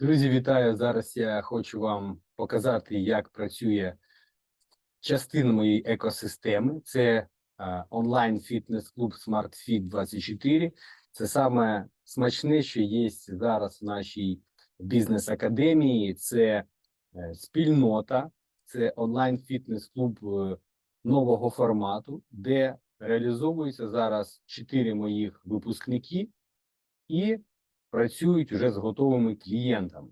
Друзі, вітаю! Зараз я хочу вам показати, як працює частина моєї екосистеми. Це онлайн фітнес-клуб SmartFit 24. Це саме смачне, що є зараз в нашій бізнес-академії. Це е, спільнота, це онлайн фітнес-клуб е, нового формату, де реалізовуються зараз чотири моїх випускники і працюють вже з готовими клієнтами.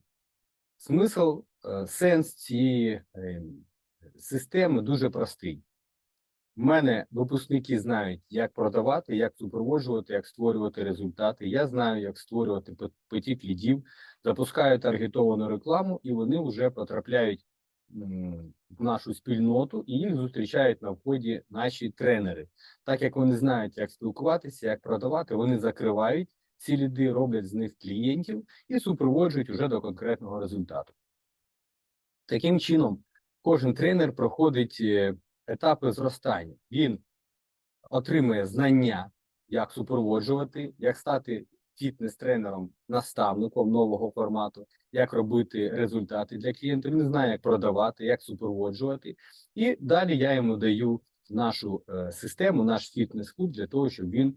Смисл, е, сенс цієї е, системи дуже простий. У мене випускники знають, як продавати, як супроводжувати, як створювати результати. Я знаю, як створювати потік лідів, запускаю таргетовану рекламу, і вони вже потрапляють в нашу спільноту, і їх зустрічають на вході наші тренери. Так як вони знають, як спілкуватися, як продавати, вони закривають ці ліди, роблять з них клієнтів і супроводжують уже до конкретного результату. Таким чином, кожен тренер проходить е, етапи зростання. Він отримує знання, як супроводжувати, як стати фітнес-тренером, наставником нового формату, як робити результати для клієнта. Він знає, як продавати, як супроводжувати. І далі я йому даю нашу е, систему, наш фітнес-клуб для того, щоб він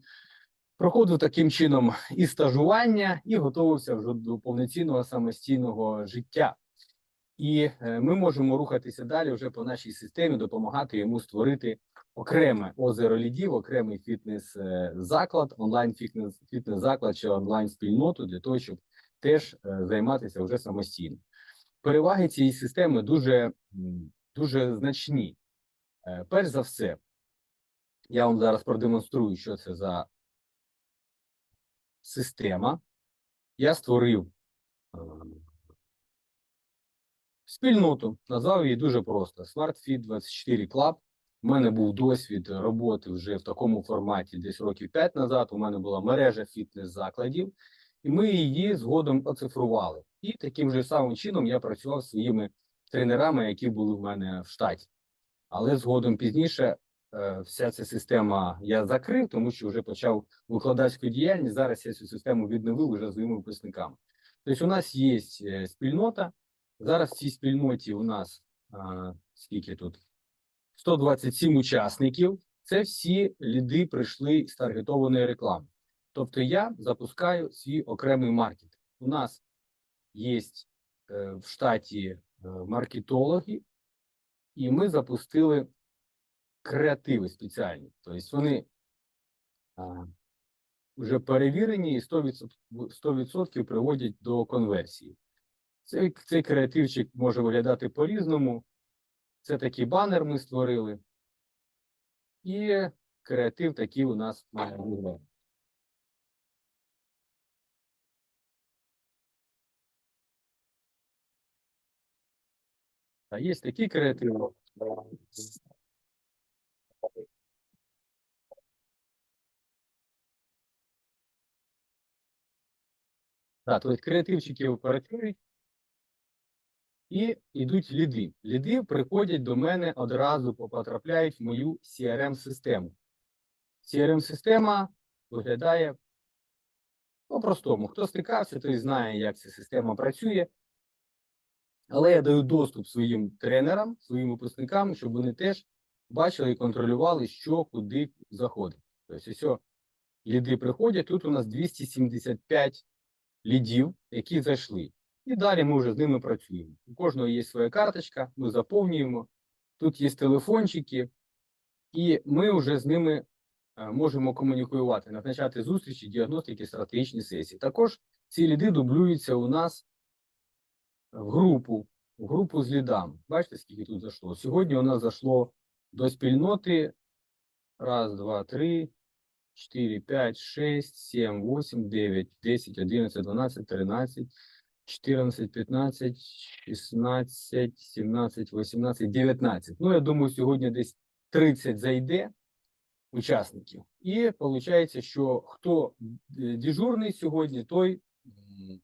проходив таким чином і стажування, і готувався вже до повноцінного самостійного життя. І е, ми можемо рухатися далі вже по нашій системі, допомагати йому створити окреме озеро лідів, окремий фітнес-заклад, онлайн фітнес фітнес-заклад чи онлайн спільноту для того, щоб теж е, займатися вже самостійно. Переваги цієї системи дуже, дуже значні. Е, Перш за все, я вам зараз продемонструю, що це за система. Я створив е, спільноту, назвав її дуже просто: SmartFit 24 Club. У мене був досвід роботи вже в такому форматі десь років 5 назад. У мене була мережа фітнес-закладів, і ми її згодом оцифрували. І таким же самим чином я працював зі своїми тренерами, які були в мене в штаті. Але згодом пізніше вся ця система я закрив, тому що вже почав викладацьку діяльність. Зараз я цю систему відновив уже своїми випускниками. Тобто, у нас є е, спільнота. Зараз в цій спільноті у нас а, скільки тут 127 учасників. Це всі ліди прийшли з таргетованої реклами. Тобто я запускаю свій окремий маркет. У нас є е, в штаті е, маркетологи, і ми запустили креативи спеціальні. Тобто вони а, вже перевірені і 100%, 100% приводять до конверсії. Цей, цей креативчик може виглядати по-різному. Це такий банер ми створили. І креатив такий у нас має виглядати. А є такі креативи. Так, тобто креативчики працюють і йдуть ліди. Ліди приходять до мене одразу потрапляють в мою CRM-систему. CRM-система виглядає по-простому. Хто стикався, той знає, як ця система працює. Але я даю доступ своїм тренерам, своїм випускникам, щоб вони теж бачили і контролювали, що куди заходить. Тобто, ось ліди приходять. Тут у нас 275 лідів, які зайшли. І далі ми вже з ними працюємо. У кожного є своя карточка, ми заповнюємо. Тут є телефончики, і ми вже з ними е, можемо комунікувати, назначати зустрічі, діагностики, стратегічні сесії. Також ці ліди дублюються у нас в групу, в групу з лідами. Бачите, скільки тут зайшло? Сьогодні у нас зайшло до спільноти. Раз, два, три, 4, 5, 6, 7, 8, 9, 10, 11, 12, 13, 14, 15, 16, 17, 18, 19. Ну, я думаю, сьогодні десь 30 зайде учасників. І виходить, що хто е, дежурний сьогодні, той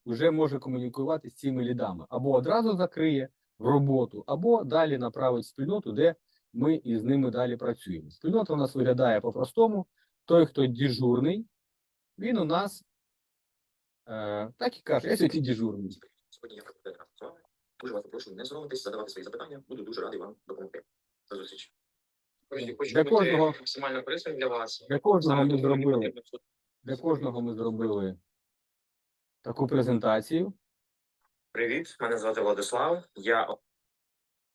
вже може комунікувати з цими лідами. Або одразу закриє в роботу, або далі направить спільноту, де ми із ними далі працюємо. Спільнота у нас виглядає по-простому. Той, хто дежурний, він у нас е, так і каже, я сьогодні дежурний. Сьогодні я. Дуже вас прошу не соромитись, задавати свої запитання. Буду дуже радий вам допомогти. До зустрічі. Друзі, хочу Для бути кожного- максимально корисним для вас. Для кожного ми зробили. Для кожного ми зробили таку презентацію. Привіт, мене звати Владислав. Я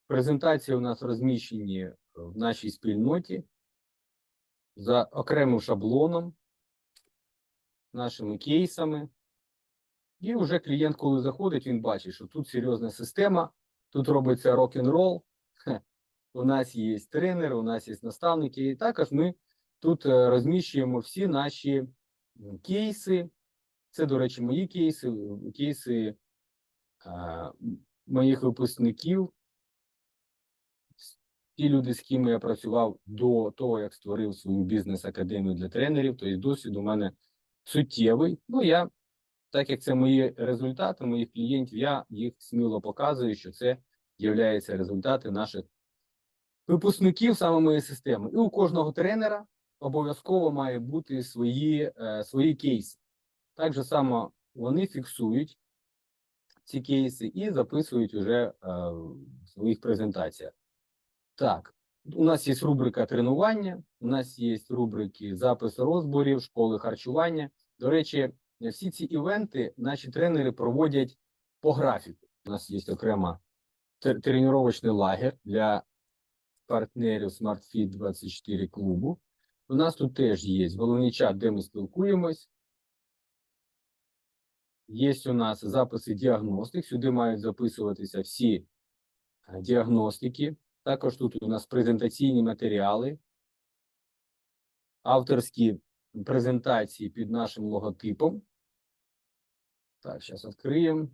Презентації у нас розміщені в нашій спільноті за окремим шаблоном, нашими кейсами. І вже клієнт, коли заходить, він бачить, що тут серйозна система, тут робиться рок-н-рол. У нас є тренери, у нас є наставники. І також ми тут е, розміщуємо всі наші кейси. Це, до речі, мої кейси, кейси е, м, моїх випускників. Ті люди, з ким я працював до того, як створив свою бізнес-академію для тренерів, тобто досвід у мене суттєвий. Ну, я, так як це мої результати, моїх клієнтів, я їх сміло показую, що це є результати наших випускників саме моєї системи. І у кожного тренера обов'язково має бути свої, е, свої кейси. Так же само вони фіксують ці кейси і записують уже е, в своїх презентаціях. Так, у нас є рубрика тренування, у нас є рубрики запис розборів, школи харчування. До речі, всі ці івенти наші тренери проводять по графіку. У нас є окрема тр- тренувальний лагер для партнерів SmartFit 24 клубу. У нас тут теж є головний чат, де ми спілкуємось. Є у нас записи діагностик. Сюди мають записуватися всі е, діагностики. Також тут у нас презентаційні матеріали, авторські презентації під нашим логотипом. Так, зараз відкриємо.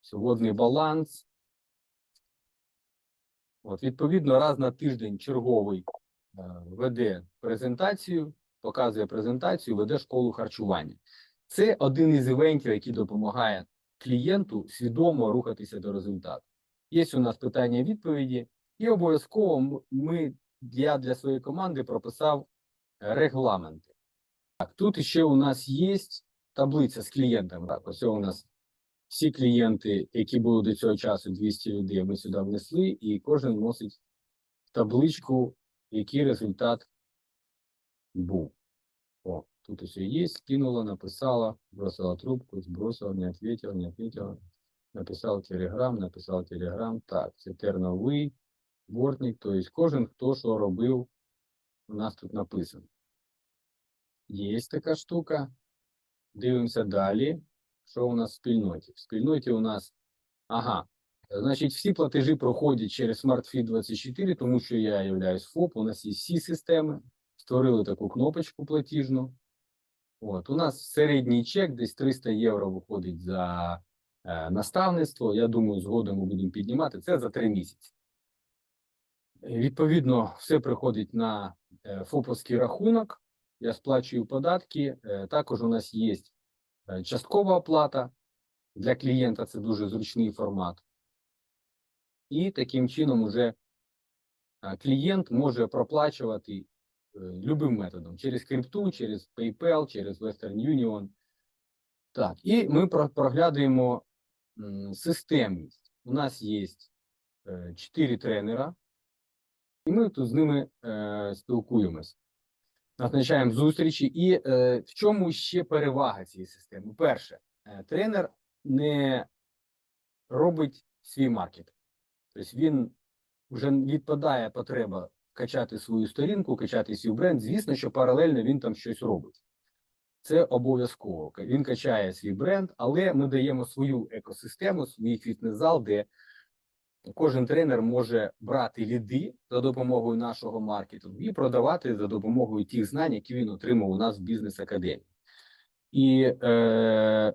Сьогодні баланс. От, відповідно, раз на тиждень черговий е, веде презентацію, показує презентацію, веде школу харчування. Це один із івентів, який допомагає клієнту свідомо рухатися до результату. Є у нас питання відповіді, і обов'язково ми, я для своєї команди прописав е, регламенти. Так, тут ще у нас є таблиця з клієнтами. Так, ось у нас всі клієнти, які були до цього часу 200 людей, ми сюди внесли, і кожен вносить табличку, який результат був. О, тут все є, скинула, написала, бросила трубку, сбросила, не ответила, не ответила. Написав Телеграм, написав Телеграм. Так, це терновий бортник, тобто кожен, хто що робив, у нас тут написано. Є така штука. Дивимося далі. Що у нас в спільноті? В спільноті у нас, ага, значить, всі платежі проходять через SmartFit 24, тому що я являюсь ФОП, у нас є всі системи, створили таку кнопочку платіжну. От, у нас середній чек десь 300 євро виходить за наставництво. Я думаю, згодом ми будемо піднімати це за три місяці. Е, Відповідно, все приходить на е, ФОПовський рахунок. Я сплачую податки. Е, також у нас є е, часткова оплата. Для клієнта це дуже зручний формат. І таким чином уже е, клієнт може проплачувати е, любим методом через крипту, через PayPal, через Western Union. Так, і ми про- проглядаємо м, системність. У нас є е, чотири тренера, і ми тут з ними е, спілкуємось. Назначаємо зустрічі. І е, в чому ще перевага цієї системи? Перше, тренер не робить свій маркетинг. Тобто він вже відпадає потреба качати свою сторінку, качати свій бренд. Звісно, що паралельно він там щось робить. Це обов'язково. Він качає свій бренд, але ми даємо свою екосистему, свій фітнес-зал, де кожен тренер може брати ліди за допомогою нашого маркетингу і продавати за допомогою тих знань, які він отримав у нас в бізнес-академії. І е,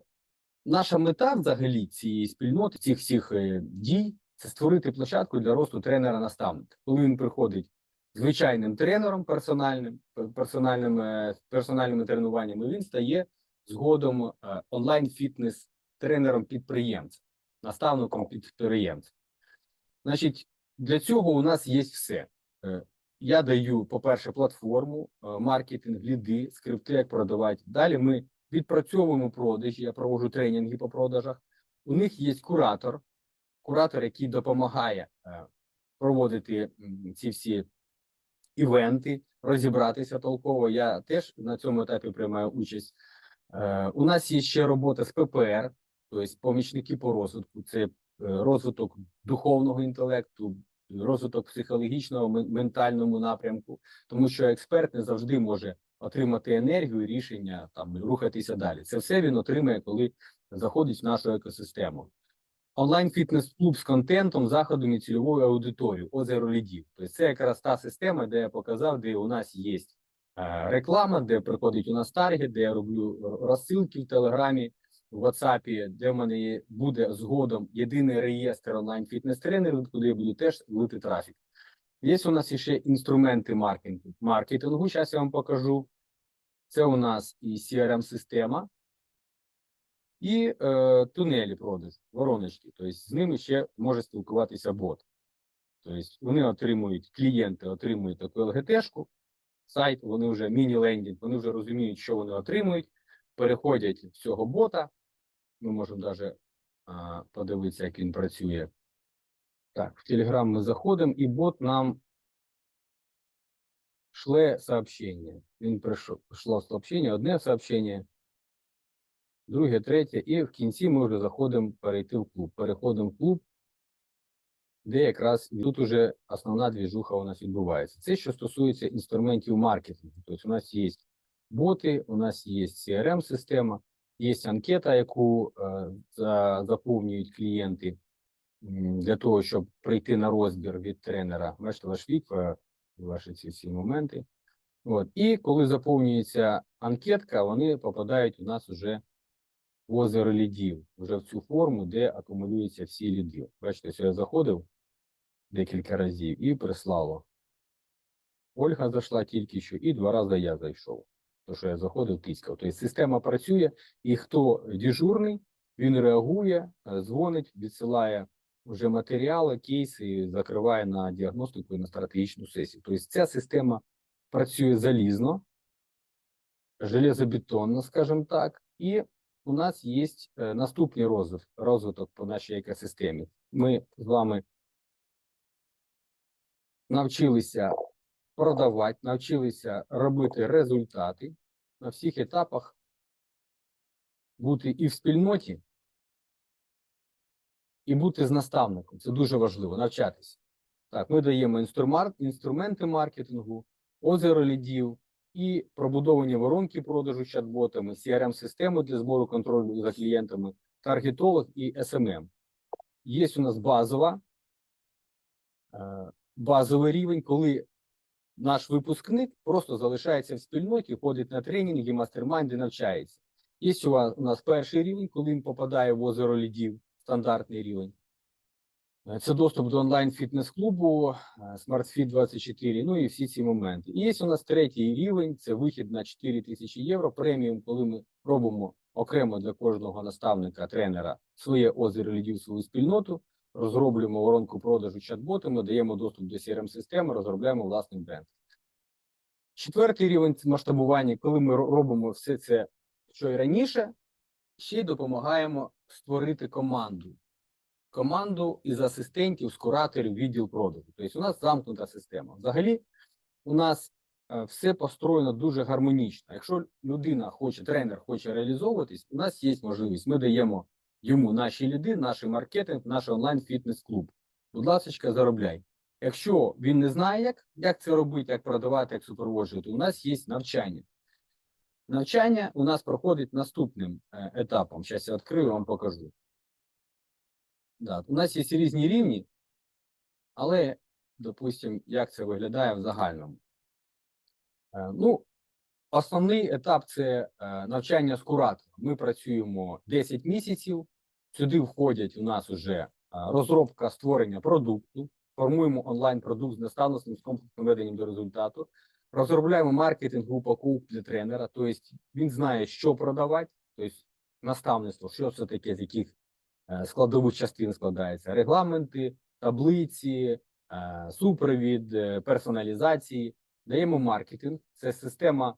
наша мета взагалі цієї спільноти, цих всіх е, дій, це створити площадку для росту тренера-наставника. Коли він приходить звичайним тренером персональним, пер- персональним, е, персональними тренуваннями, він стає згодом е, онлайн-фітнес тренером підприємця, наставником підприємця. Значить, для цього у нас є все. Е, Я даю, по-перше, платформу, маркетинг, ліди, скрипти, як продавати. Далі ми відпрацьовуємо продажі. Я проводжу тренінги по продажах. У них є куратор, куратор, який допомагає проводити ці всі івенти, розібратися толково. Я теж на цьому етапі приймаю участь. Е, У нас є ще робота з ППР, тобто помічники по розвитку. Це е, розвиток духовного інтелекту, розвиток психологічного, ментальному напрямку, тому що експерт не завжди може отримати енергію рішення там рухатися далі. Це все він отримає, коли заходить в нашу екосистему. Онлайн фітнес-клуб з контентом, заходом і цільовою аудиторією, озеро лідів. Тобто це якраз та система, де я показав, де у нас є е, реклама, де приходить у нас таргет, де я роблю розсилки в Телеграмі, в WhatsApp, де в мене є, буде згодом єдиний реєстр онлайн фітнес-тренерів, куди я буду теж лити трафік. Є у нас ще інструменти. Маркетингу, зараз я вам покажу. Це у нас і CRM-система, і е, тунелі продажу, вороночки. Тобто з ними ще може спілкуватися бот. Тобто вони отримують, клієнти отримують таку ЛГТшку, сайт, вони вже міні-лендінг, вони вже розуміють, що вони отримують, переходять в цього бота. Ми можемо навіть а, подивитися, як він працює. Так, в Telegram ми заходимо, і бот нам шле сообщення. Він прийшло сообщення, одне сообщення, друге, третє, і в кінці ми вже заходимо перейти в клуб. Переходимо в клуб, де якраз тут уже основна двіжуха у нас відбувається. Це що стосується інструментів маркетингу. Тобто у нас є боти, у нас є CRM-система, є анкета, яку е, заповнюють клієнти для того, щоб прийти на розбір від тренера. Бачите, ваш вік, е, ваші ці всі моменти. От. І коли заповнюється анкетка, вони попадають у нас уже озеро лідів, вже в цю форму, де акумулюються всі ліди. Бачите, що я заходив декілька разів і прислало. Ольга зайшла тільки що, і два рази я зайшов. То, що я заходив, тискав. Тобто система працює, і хто дежурний, він реагує, е, дзвонить, відсилає вже матеріали, кейси, закриває на діагностику і на стратегічну сесію. Тобто ця система працює залізно, железобетонно, скажімо так, і у нас є е, наступний розвиток, розвиток по нашій екосистемі. Ми з вами навчилися продавати, навчилися робити результати на всіх етапах, бути і в спільноті, і бути з наставником. Це дуже важливо, навчатися. Так, ми даємо інструменти маркетингу, озеро лідів і пробудовані воронки продажу чат-ботами, CRM-систему для збору контролю за клієнтами, таргетолог і SMM. Є у нас базова, е, базовий рівень, коли наш випускник просто залишається в спільноті, ходить на тренінги, мастермайнди, навчається. Є у нас перший рівень, коли він попадає в озеро лідів, стандартний рівень. Це доступ до онлайн фітнес-клубу, е, SmartFit 24, ну і всі ці моменти. І є у нас третій рівень, це вихід на 4 тисячі євро преміум, коли ми робимо окремо для кожного наставника, тренера своє озеро лідів, свою спільноту, розроблюємо воронку продажу чат-ботами, даємо доступ до CRM-системи, розробляємо власний бренд. Четвертий рівень це масштабування, коли ми робимо все це, що і раніше, ще й допомагаємо створити команду. Команду із асистентів, з кураторів, відділ продажу. Тобто у нас замкнута система. Взагалі, у нас е, все построєно дуже гармонічно. Якщо людина хоче, тренер хоче реалізовуватись, у нас є можливість. Ми даємо йому наші ліди, наш маркетинг, наш онлайн фітнес-клуб. Будь ласка, заробляй. Якщо він не знає, як, як це робити, як продавати, як супроводжувати, у нас є навчання. Навчання у нас проходить наступним е, етапом. Зараз я відкрию, вам покажу. Да, у нас є різні рівні, але, допустимо, як це виглядає в загальному. Е, Ну, основний етап це е, навчання з куратором. Ми працюємо 10 місяців. Сюди входять у нас вже е, розробка створення продукту, формуємо онлайн-продукт з наставництвом з комплексним веденням до результату, розробляємо маркетинг упаковку для тренера, тобто він знає, що продавати, тобто наставництво, що це таке, з яких складових частин складається, регламенти, таблиці, е, супровід, е, персоналізації. Даємо маркетинг, це система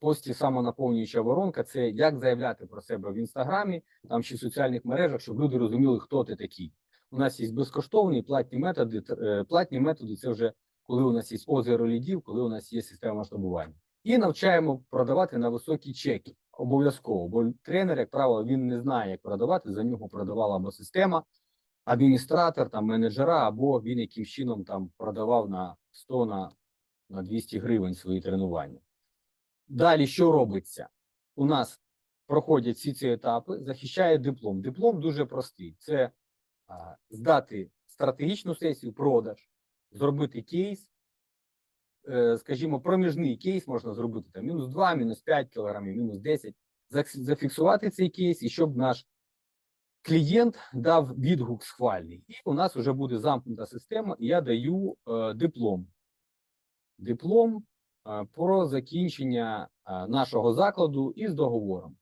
пості самонаповнююча воронка це як заявляти про себе в інстаграмі там чи в соціальних мережах, щоб люди розуміли, хто ти такий. У нас є безкоштовні платні методи. е, Платні методи це вже коли у нас є озеро лідів, коли у нас є система масштабування. І навчаємо продавати на високі чеки. Обов'язково, бо тренер, як правило, він не знає, як продавати. За нього продавала або система, адміністратор, там менеджера, або він якимсь чином там продавав на 100 на, на 200 гривень свої тренування. Далі що робиться? У нас проходять всі ці етапи, захищає диплом. Диплом дуже простий: це а, здати стратегічну сесію, продаж, зробити кейс, скажімо, проміжний кейс можна зробити там мінус 2, мінус 5 кілограмів, мінус 10, зафіксувати цей кейс, і щоб наш клієнт дав відгук схвальний. І у нас вже буде замкнута система, і я даю е, диплом. Диплом е, про закінчення е, нашого закладу із договором.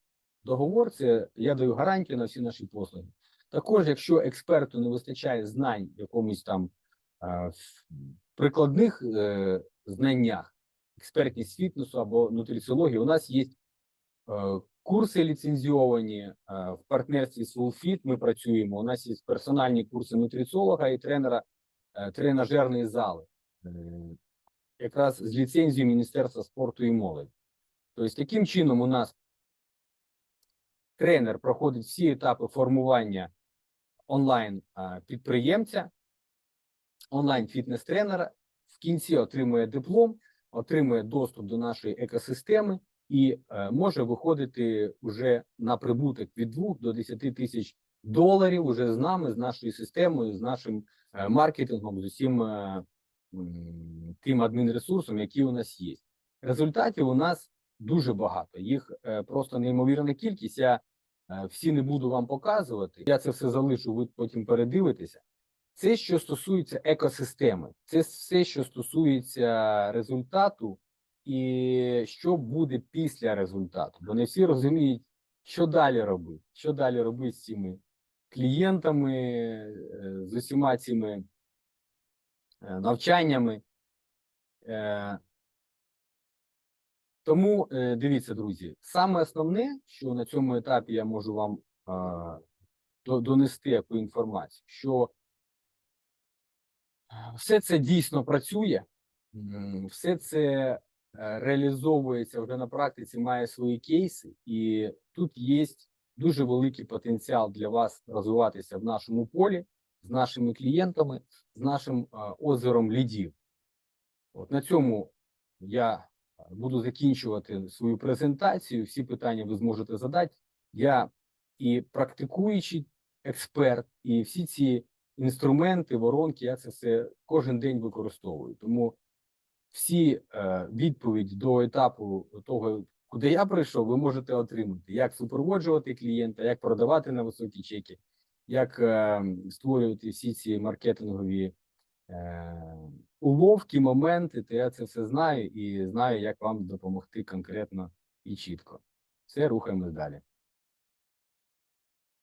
Договор це я даю гарантію на всі наші послуги. Також, якщо експерту не вистачає знань якомусь там е, прикладних е, знаннях, експертність фітнесу або нутриціології, у нас є е, курси ліцензіовані е, в партнерстві з Fullfit Ми працюємо. У нас є персональні курси нутриціолога і тренера е, тренажерної зали, якраз з ліцензією Міністерства спорту і молоді. Тобто, таким чином, у нас тренер проходить всі етапи формування онлайн підприємця, онлайн фітнес-тренера. Кінці отримує диплом, отримує доступ до нашої екосистеми і е, може виходити вже на прибуток від 2 до 10 тисяч доларів уже з нами, з нашою системою, з нашим е, маркетингом, з усім е, тим адмінресурсом, який у нас є. Результатів у нас дуже багато. Їх просто неймовірна кількість. Я всі не буду вам показувати. Я це все залишу, ви потім передивитеся. Це що стосується екосистеми, це все, що стосується результату, і що буде після результату. Бо не всі розуміють, що далі робити, що далі робити з цими клієнтами, е, з усіма цими е, навчаннями. Е, Тому дивіться, друзі, саме основне, що на цьому етапі я можу вам донести яку інформацію, що все це дійсно працює, все це е, реалізовується вже на практиці, має свої кейси, і тут є дуже великий потенціал для вас розвиватися в нашому полі з нашими клієнтами, з нашим озером лідів. От на цьому я буду закінчувати свою презентацію. Всі питання ви зможете задати. Я і практикуючий експерт, і всі ці інструменти, воронки, я це все кожен день використовую. Тому всі е, відповіді до етапу того, куди я прийшов, ви можете отримати, як супроводжувати клієнта, як продавати на високі чеки, як е, створювати всі ці маркетингові е, уловки, моменти, то я це все знаю і знаю, як вам допомогти конкретно і чітко. Все, рухаємось далі.